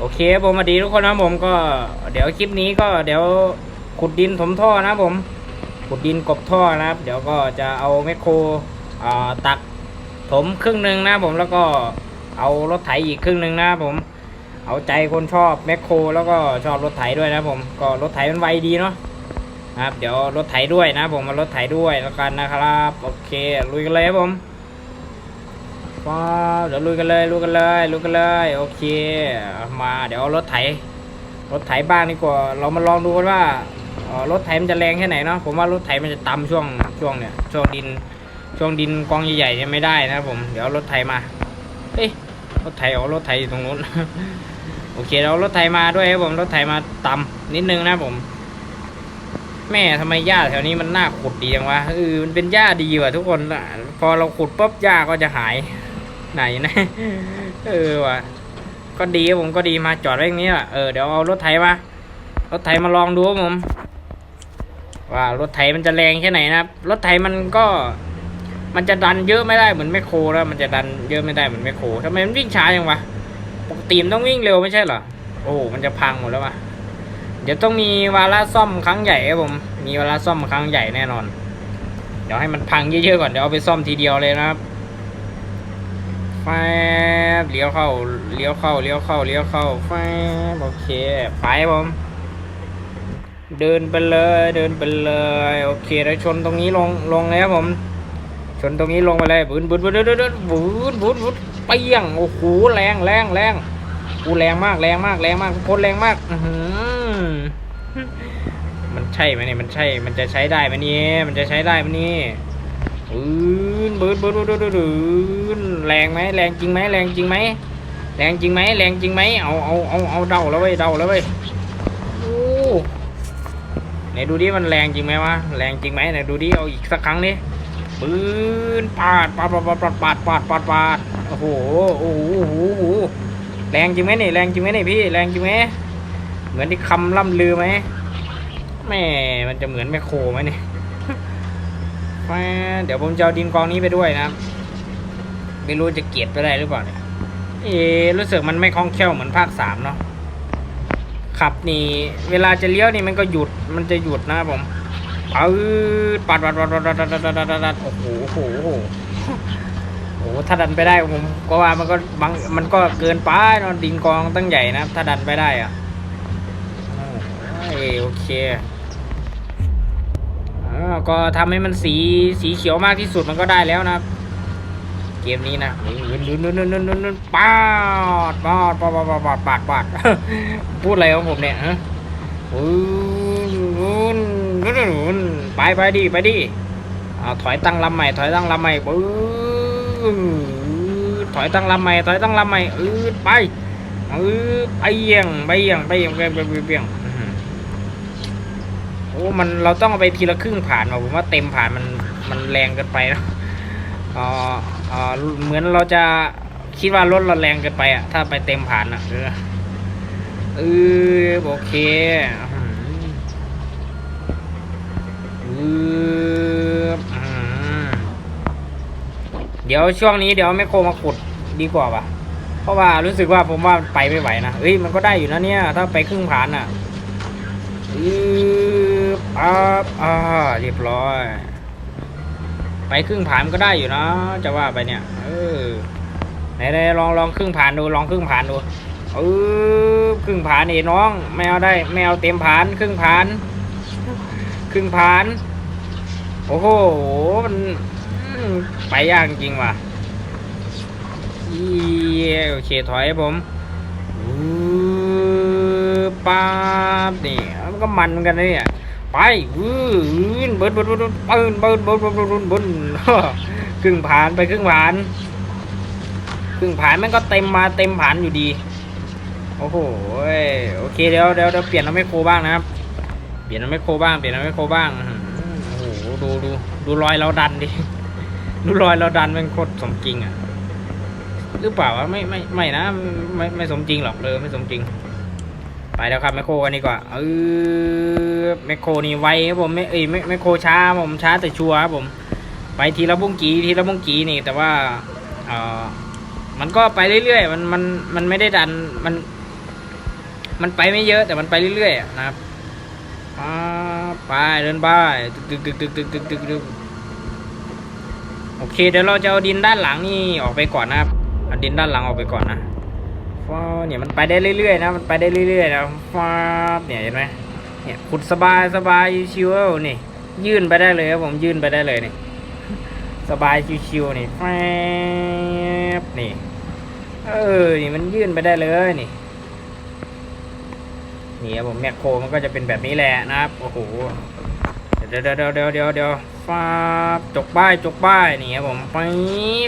โอเคครับผมสวัสดีทุกคนนะผมก็เดี๋ยวคลิปนี้ก็เดี๋ยวขุดดินถมท่อนะผมขุดดินกบท่อนะครับ เดี๋ยวก็จะเอาแมคโครตักถมครึ่งหนึ่งนะผมแล้วก็เอารถไถอีกครึ่งหนึ่งนะผม เอาใจคนชอบแมคโครแล้วก็ชอบรถไถด้วยนะผมก็รถไถมันไวดีเนาะครับเดี๋ยวรถไถด้วยนะผมมารถไถด้วยแล้วกันนะครับ โอเคลุยกันเลยครับผม ว้าวเดี๋ยวลุยกันเลยลุยกันเลยลุยกันเลยโอเค มาเดี๋ยวเอารถไถ รถไถบ้างดีกว่าเรามาลองดูกันว่ารถไถมันจะแรงแค่ไหนเนาะผมว่ารถไถมันจะต่ำช่วงช่วงเนี่ยช่วงดินช่วงดินกองใหญ่ๆเนี่ยไม่ได้นะผมเดี๋ยวรถไถมาเฮ้ยรถไถเอารถไถอยู่ตรงนู้นโอเคเราเอารถไถมาด้วยครับผมรถไถมาต่ำนิดนึงนะผม แม่ทำไมหญ้าแถวนี้มันน่าขุดดีจังวะเออมันเป็นหญ้าดีว่ะทุกคนพอเราขุดปุ๊บหญ้าก็จะหาย ไหนนะ เออว่ะ ก็ดีครับผมก็ดีมาจอดไว้อย่างนี้แหละเออเดี๋ยวเอารถไถมา รถไถมาลองดูครับผม ว่ารถไถมันจะแรงแค่ไหนนะครับ รถไถมันก็ มันจะดันเยอะไม่ได้เหมือนแมคโครแล้ว มันจะดันเยอะไม่ได้เหมือนแมคโครทำไมมันวิ่งช้าจังวะ ปกติมันต้องวิ่งเร็วไม่ใช่เหรอ โอ้โหมันจะพังหมดแล้ววะเดี๋ยวต้องมีวาระซ่อมครั้งใหญ่ครับผม มีวาระซ่อมครั้งใหญ่แน่นอน เดี๋ยวให้มันพังเยอะๆก่อน เดี๋ยวเอาไปซ่อมทีเดียวเลยนะครับ แฟบเลี้ยวเข้า เลี้ยวเข้า เลี้ยวเข้า เลี้ยวเข้าแฟบโอเค ไปผม เดินไปเลย เดินไปเลย โอเค แล้วชนตรงนี้ลง ลงเลยครับผม ชนตรงนี้ลงไปเลยบุนบุนบุนบุนบุนบุนบุนบุนเปี้ยง โอ้โห แรง แรง แรงกูแรงมาก แรงมาก แรงมากทุกคนแรงมาก อืมันใช่ไหมเนี่ย มันใช่ มันจะใช้ได้ไหมเนี่ย มันจะใช้ได้ไหมเนี่ย บืนบืนบืนบืนบืนบืนแรงไหมแรงจริงไหมแรงจริงไหมแรงจริงไหมแรงจริงไหมเอาเอาเอาเอาเดาแล้วเว้ยเดาแล้วเว้ยโอ้ไหนดูดิมันแรงจริงไหมวะแรงจริงไหมไหนดูดิเอาอีกสักครั้งดิปืนปาดปาดปาดปาดปาดปาดปาดปาดโอ้โหโอ้โหโอ้โหโอ้โหแรงจริงไหมนี่แรงจริงไหมนี่พี่แรงจริงไหมเหมือนที่คำล่ำลือไหมแม่มันจะเหมือนแมคโครไหมนี่แม่ เดี๋ยวผมจะเอาดินกองนี้ไปด้วยนะไม่รู้จะเกียดไปได้หรือเปล่าเนี่ยเอรู้สึกมันไม่คล่องแคล่วเหมือนภาคสามเนาะขับนี่ เวลาจะเลี้ยวนี่มันก็หยุดมันจะหยุดนะผมปืดปัดปัดปัดปัดปัดปัดปัดปัดปัดโอ้โหโอ้โหโอ้โหโอ้ถ้าดันไปได้ผมก็ว่ามันก็บางมันก็เกินไปเนอะดินกองตั้งใหญ่นะถ้าดันไปได้อะโอเค อก็ทำให้มันสีสีเขียวมากที่สุดมันก็ได้แล้วนะครับ เกมนี้นะลุ้นลุ้นลุ้นลุ้นลุ้นลุ้นลุ้นปาดปาดปาดปาดปาดปาดปาดพูดอะไรของผมเนี่ยฮะปืนไปไปดิไปดิเอาถอยตั้งลำใหม่ถอยตั้งลำใหม่ปืนถอยตั้งลำใหม่ถอยตั้งลำใหม่อืดไปอืดไปเอียงไปเอียงไปเอียงไปเอียงไปเอียง อื้อหือโอ้มันเราต้องเอาไปทีละครึ่งผ่านว่ะผมว่าเต็มผ่านมันมันแรงเกินไปนะอ่าอ่าเหมือนเราจะคิดว่ารถเราแรงเกินไปอะ ถ้าไปเต็มผ่านอะเออเออโอเคอืออเดี๋ยวช่วงนี้เดี๋ยวแม่โคมาขุดดีกว่าป่ะ เพราะว่ารู้สึกว่าผมว่าไปไม่ไหวนะเอ้ยมันก็ได้อยู่นะเนี่ย ถ้าไปครึ่งผ่านอะอือ บอ่าเรียบร้อย ไปครึ่งผ่านก็ได้อยู่นะจะว่าไปเนี่ยเออไหนๆลองลองครึ่งผ่านดูลองครึ่งผ่านดูเออครึ่งผ่านนี่น้องไม่เอาได้ไม่เอาเต็มผ่านครึ่งผ่าน ครึ่งผ่าน โอ้โหมันอืมไปยากจริงว่ะอีโอเคถอยผมป๊าบนี่มันก็มันเหมือนกันนะเนี่ย ไปวื้อเบิร์ดเบิร์ดเบิร์ดเบิร์ดเบิร์ดเบิร์ดเบิร์ดเบิร์นเบิร์นครึ่งผ่านไปครึ่งผ่านครึ่งผ่านมันก็เต็มมาเต็มผ่านอยู่ดี โอ้โหโอเคเดี๋ยวเดี๋ยวเดี๋ยวเปลี่ยนเอาไม่โคบ้างนะครับ เปลี่ยนเอาไม่โคบ้างเปลี่ยนเอาไม่โคบ้างโอ้โหดูดูดูรอยเราดันดิดูรอยเราดันเป็นโคตรสมจริงอะหรือเปล่าวะไม่ไม่ไม่นะไม่ไม่สมจริงหรอกเลยไม่สมจริง ไปแล้วครับไมโครกันดีกว่าเออไมโครนี่ไวครับผมไม่เอ้ยไม่ไมโครช้าผมช้าแต่ชัวร์ครับผม ไปทีละบุ้งกีทีละบุ้งกีนี่ แต่ว่าเออมันก็ไปเรื่อยๆมันมันมันไม่ได้ดันมัน มันไปไม่เยอะแต่มันไปเรื่อยๆนะครับอ่าไปเดินไปตึกตึกตึกตึกตึกตึกตึกโอเคเดี๋ยวเราจะเอาดินด้านหลังนี่ออกไปก่อนนะครับเอาดินด้านหลังออกไปก่อนนะ ฟาเนี่ยมันไปได้เรื่อยๆนะมันไปได้เรื่อยๆนะฟาบเนี่ยเห็นไหมเนี่ยขุดสบายสบายชิวๆนี่ ยื่นไปได้เลยครับผมยื่นไปได้เลยนี่สบายชิวๆนี่แฟบนี่เออนี่มันยื่นไปได้เลยนี่นี่ครับผมแมคโครมันก็จะเป็นแบบนี้แหละนะครับโอ้โหเดี๋ยวเดี๋ยวเดี๋ยวเดี๋ยวเดี๋ยวเดี๋ยวฟาบจกป้ายจกป้ายนี่ครับผมป๊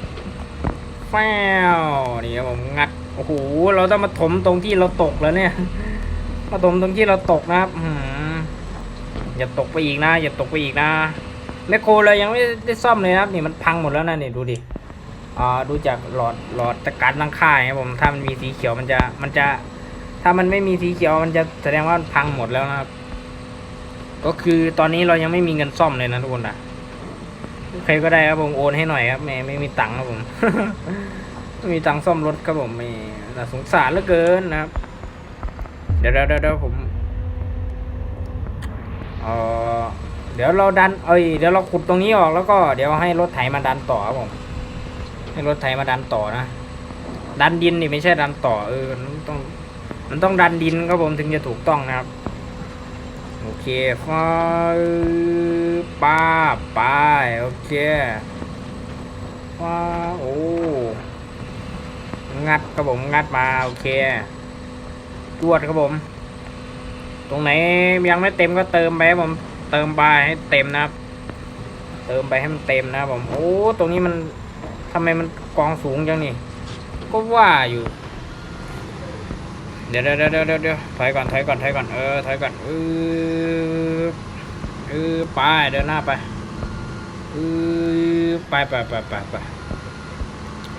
บแฟวนี่ครับผมงัด โอ้โห เราต้องมาถมตรงที่เราตกแล้วเนี่ย มาถมตรงที่เราตกนะครับอย่าตกไปอีกนะ อย่าตกไปอีกนะแมคโครเรายังไม่ได้ซ่อมเลยนะครับ นี่มันพังหมดแล้วนะนี่ดูดิอ่าดูจากหลอดหลอดตะการตั้งค่ายครับผมถ้ามันมีสีเขียวมันจะมันจะ ถ้ามันไม่มีสีเขียวมันจะแสดงว่ามันพังหมดแล้วนะครับ ก็คือตอนนี้เรายังไม่มีเงินซ่อมเลยนะทุกคนนะใครก็ได้ครับผมโอนให้หน่อยครับไม่ไม่มีตังค์ครับผม มีตังซ่อมรถครับผมม่น่าสงสารเหลือเกินนะครับ เดี๋ยวเดี๋ยวเดี๋ยวผมเออเดี๋ยวเราดัน เอ้ยเดี๋ยวเราขุดตรงนี้ออกแล้วก็เดี๋ยวให้รถไถมาดันต่อครับผมให้รถไถมาดันต่อนะดันดินนี่ไม่ใช่ดันต่อเออมันต้อง มันต้องดันดินครับผมถึงจะถูกต้องนะครับโอเคฟ้าป้าไปโอเคฟ้าโอ้ งัดครับผมงัดมาโอเคจวดครับผม ตรงไหนยังไม่เต็มก็เติมไปครับผมเติมไปให้เต็มนะครับ เติมไปให้มันเต็มนะผมโอ้ตรงนี้มันทำไมมันกองสูงจังนี่ ก็ว่าอยู่เดี๋ยวเดี๋ยวเดี๋ยวเดี๋ยวเดี๋ยวถอยก่อนถอยก่อนถอยก่อนเออถอยก่อนเออเออไปเดินหน้าไปเออไปไปไปไปไป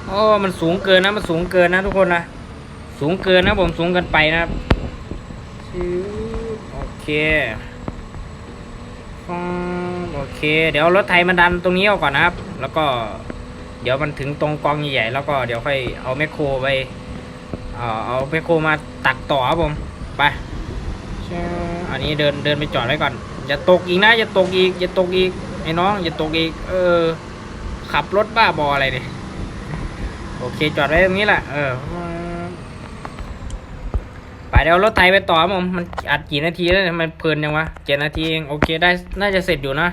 โอ้มันสูงเกินนะ มันสูงเกินนะทุกคนนะ สูงเกินนะผมสูงเกินไปนะโอเคโอเค เดี๋ยวรถไถมาดันตรงนี้ออกก่อนนะครับ แล้วก็เดี๋ยวมันถึงตรงกองใหญ่ๆแล้วก็เดี๋ยวค่อยเอาแมคโครไปเอาเอาแมคโครมาตักต่อครับผมไปอันนี้เดินเดินไปจอดไว้ก่อน อย่าตกอีกนะอย่าตกอีกอย่าตกอีกไอ้น้องอย่าตกอีก เออ ขับรถบ้าบออะไรเนี่ย โอเค จอดไว้ตรงนี้แหละ เออไปเดี๋ยวรถไถไปต่อผมมันอัดกี่นาทีแล้วมันเพลินยังวะเจ็ดนาทีเองโอเคได้น่าจะเสร็จอยู่นะ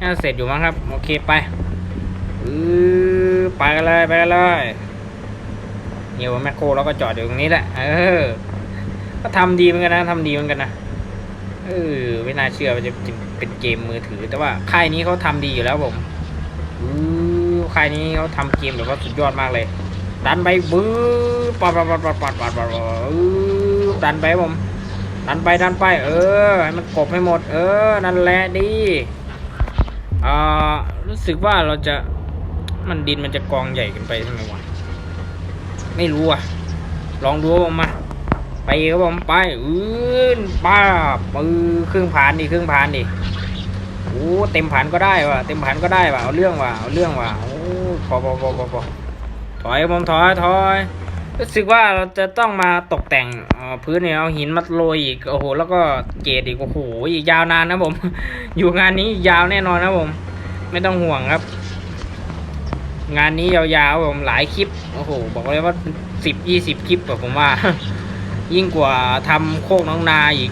น่าจะเสร็จอยู่มั้งครับ โอเคไปอือไปกันเลยไปกันเลยเนี่ยว่าแมคโครเราก็จอดอยู่ตรงนี้แหละ เออ ก็ทำดีเหมือนกันนะทำดีเหมือนกันนะเออไม่น่าเชื่อว่าจะเป็นเกมมือถือ แต่ว่าค่ายนี้เขาทำดีอยู่แล้วผมอือ ค่ายนี้เขาทำเกมแบบว่าสุดยอดมากเลย ดันไปบื้อปัดปัดปัดปัดปัดปัดปัดดันไปผม ดันไปดันไป เออให้มันกบให้หมด เออ นั่นแหละดีอ่ารู้สึกว่าเราจะมันดินมันจะกองใหญ่กันไปใช่ไหมวะไม่รู้อะ ลองดูผมมาไปครับผมไปอืนป้าบมือครึ่งผ่านดิครึ่งผ่านดิโอ้เต็มผ่านก็ได้ว่ะเต็มผ่านก็ได้ว่ะเอาเรื่องว่ะเอาเรื่องว่ะโอ้ พอพอพอพอพอถอยผมถอยถอยรู้สึกว่าเราจะต้องมาตกแต่งพื้นเนี่ยเอาหินมาโรยอีกโอ้โห แล้วก็เกตอีกโอ้โหอีกยาวนานนะผม อยู่งานนี้ยาวแน่นอนนะผม ไม่ต้องห่วงครับ งานนี้ยาวๆผมหลายคลิปโอ้โห บอกเลยว่าสิบยี่สิบคลิปแบบผมว่า ยิ่งกว่าทำโคกน้องนาอีก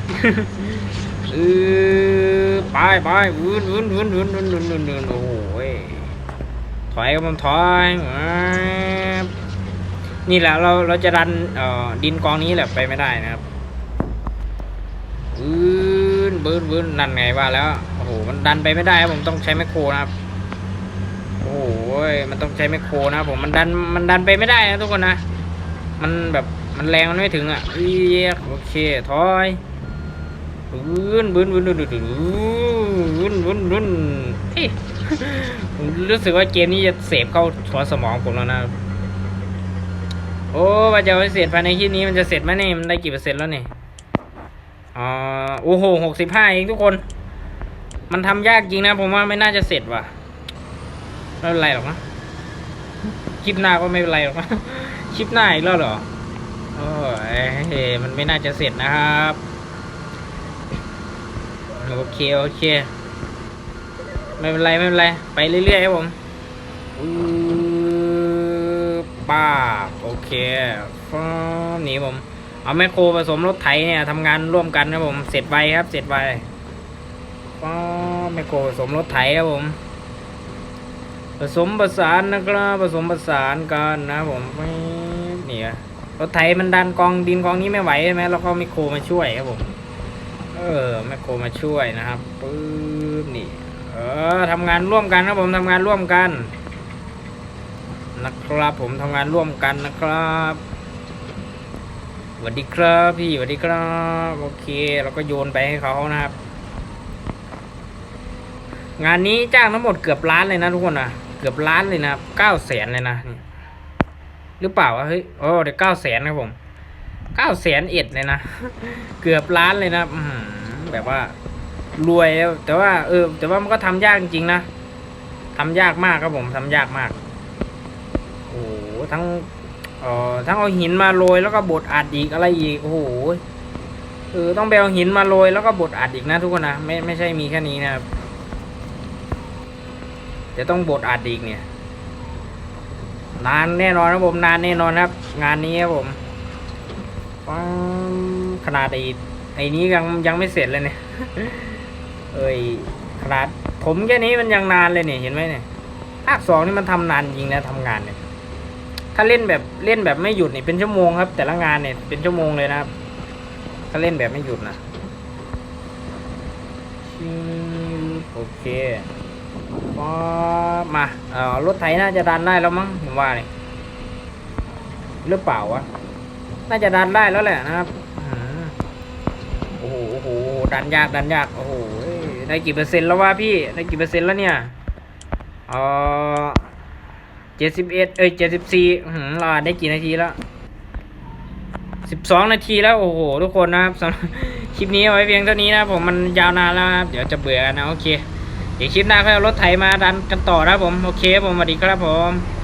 เออไปไปวนวุ่นวุ่นวุ่นวุ่นวุ่นวุ่นโอ้โห ถอยกับผมถอยนี่แหละเราเราจะดันดินกองนี้แหละไปไม่ได้นะครับบืนบืนบืนนั่นไงว่าแล้วโอ้โหมันดันไปไม่ได้ครับผมต้องใช้แมคโครนะครับโอ้โหมันต้องใช้แมคโครนะผมมันดันมันดันไปไม่ได้นะทุกคนนะ มันแบบมันแรงมันไม่ถึงอะเอียโอเคถอยบืนบืนบืนบืนบืนบืนบืนเอ๊ะ ผมรู้สึกว่าเกมนี้จะเสพเข้าหัวสมองผมแล้วนะ โอ้ว่าจะเสร็จภายในคลิปนี้มันจะเสร็จไหมเนี่ยมันได้กี่เปอร์เซ็นต์แล้วเนี่ยอ๋อโอ้โหหกสิบห้าเองทุกคน มันทำยากจริงนะ ผมว่าไม่น่าจะเสร็จว่ะไม่เป็นไรหรอกนะคลิปหน้าก็ไม่เป็นไรหรอกนะคลิปหน้าอีกแล้วเหรอโอ้ยมันไม่น่าจะเสร็จนะครับ โอเค โอเค ไม่เป็นไรไม่เป็นไร ไปเรื่อยๆครับผมป้าโอเคฟ้าบนี่ผม เอาแมคโครผสมรถไถเนี่ยทำงานร่วมกันครับผม เสร็จไวครับ เสร็จไวฟ้าบแมคโครผสมรถไถครับผม ผสมประสานนะครับผสมประสานกันนะผมนี่รถไถมันดันกองดินกองนี้ไม่ไหวใช่ไหมแล้วก็ไมคโครมาช่วยครับผม เออไมคโครมาช่วยนะครับปึ๊บนี่ เออทำงานร่วมกันนะผมทำงานร่วมกัน นะครับผมทำงานร่วมกันนะครับสวัสดีครับพี่สวัสดีครับโอเคเราก็โยนไปให้เขานะครับ งานนี้จ้างทั้งหมดเกือบล้านเลยนะทุกคนนะเกือบล้านเลยนะเก้าแสนเลยนะหรือเปล่าวะเฮ้ยโอ้เดี๋ยวเก้าแสนครับผมเก้าแสนเอ็ดเลยนะ เกือบล้านเลยนะแบบว่า รวยแล้ว แต่ว่าเออ แต่ว่ามันก็ทำยากจริงๆนะทำยากมากครับผมทำยากมาก โอ้โหทั้งเอ่อทั้งเอาหินมาโรยแล้วก็บดอัดอีกอะไรอีกโอ้โหเออต้องไปเอาหินมาโรยแล้วก็บดอัดอีกนะทุกคนนะไม่ไม่ใช่มีแค่นี้นะครับจะต้องบทอัดอีกเนี่ย นานแน่นอนครับผมนานแน่นอนครับ งานนี้ครับผมขนาดไอ้ไอ้นี้ยังยังไม่เสร็จเลยเนี่ย เอ้ยขนาดผมแค่นี้มันยังนานเลยเนี่ยเห็นไหมเนี่ยภาคสองนี่มันทำนานจริงนะทำงานเนี่ยถ้าเล่นแบบเล่นแบบไม่หยุดนี่เป็นชั่วโมงครับ แต่ละงานเนี่ยเป็นชั่วโมงเลยนะครับ ถ้าเล่นแบบไม่หยุดนะโอเคก็มาเอ่อรถไถน่าจะดันได้แล้วมั้งผมว่าเนี่ยหรือเปล่าวะน่าจะดันได้แล้วแหละนะครับโอ้โหโอ้โหดันยากดันยากโอ้โห ได้กี่เปอร์เซ็นต์แล้ววะพี่ได้กี่เปอร์เซ็นต์แล้วเนี่ยเออเจ็ดสิบเอ็ดเอ้ยเจ็ดสิบสี่เราอ่านได้กี่นาทีแล้วสิบสองนาทีแล้วโอ้โหทุกคนนะครับสำหรับคลิปนี้เอาไว้เพียงเท่านี้นะผมมันยาวนานแล้วครับเดี๋ยวจะเบื่อกันะโอเค เดี๋ยวคลิปหน้าค่อยเอารถไถมาดันกันต่อนะครับผมโอเคครับผมสวัสดีครับผม